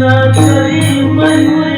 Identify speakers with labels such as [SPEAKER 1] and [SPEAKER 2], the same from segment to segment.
[SPEAKER 1] 那这一门。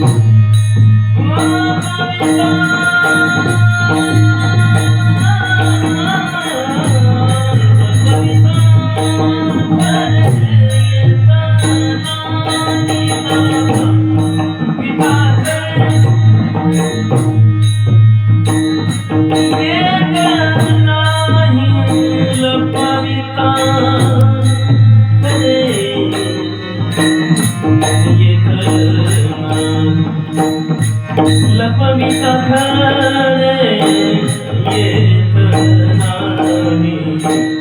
[SPEAKER 1] Thank you. सपविता घर येत नाही